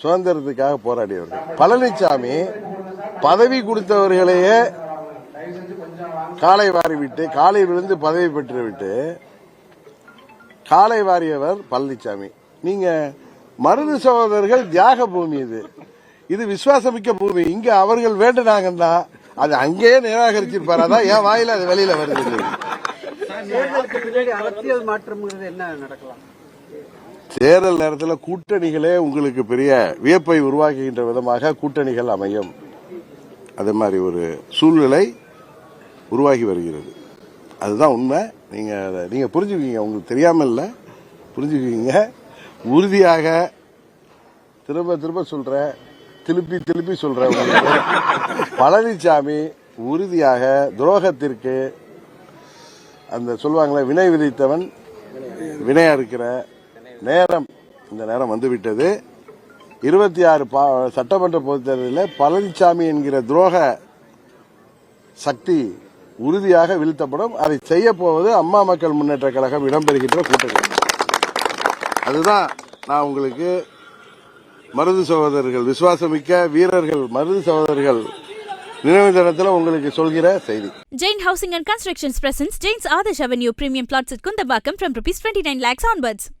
சுதந்திரத்துக்காக போராடியவர்கள் பழனிசாமி பதவி கொடுத்தவர்களையே காலை வாரி விட்டு காலை விழுந்து பதவி பெற்று விட்டு காலை வாரியவர் பழனிசாமி நீங்க மருது சகோதரர்கள் தியாக பூமி இது. இது விசுவாசமிக்க பூமி. இங்க அவர்கள் வேண்டுனாங்கன்னா அது அங்கேயே நிராகரிச்சிருப்பாரு. அதான் என் வாயில அது வெளியில வருது. தேர்தலுக்கு பின்னாடி அரசியல் மாற்றம்ங்கிறது என்ன நடக்கலாம்? தேர்தல் நேரத்தில் கூட்டணிகளே உங்களுக்கு பெரிய வியப்பை உருவாக்குகின்ற விதமாக கூட்டணிகள் அமையும். அதே மாதிரி ஒரு சூழ்நிலை உருவாகி வருகிறது. அதுதான் உண்மை. நீங்கள் அதை நீங்கள் புரிஞ்சுக்குவீங்க. உங்களுக்கு தெரியாமல் இல்லை புரிஞ்சுக்குவீங்க. உறுதியாக திரும்ப திரும்ப சொல்கிற திருப்பி திருப்பி சொல்கிற பழனிசாமி உறுதியாக துரோகத்திற்கு அந்த சொல்லுவாங்களே வினை விதித்தவன் வினையா இருக்கிற நேரம் இந்த நேரம் வந்துவிட்டது. இருபத்தி ஆறு சட்டமன்ற பொதுத்தேர்தலில் பழனிசாமி என்கிற துரோக சக்தி உறுதியாக வீழ்த்தப்படும். அதை செய்ய போவது அம்மா மக்கள் முன்னேற்ற கழகம் இடம்பெறுகின்ற கூட்டணி. அதுதான் நான் உங்களுக்கு மருது சகோதரர்கள் விசுவாசமிக்க வீரர்கள் மருது சகோதரர்கள் நினைவு தினத்தில் உங்களுக்கு சொல்கிற செய்தி. Jain housing and Constructions presents Jain's Adarsh Avenue Premium Plots at Kundabakam from rupees 29 lakhs onwards.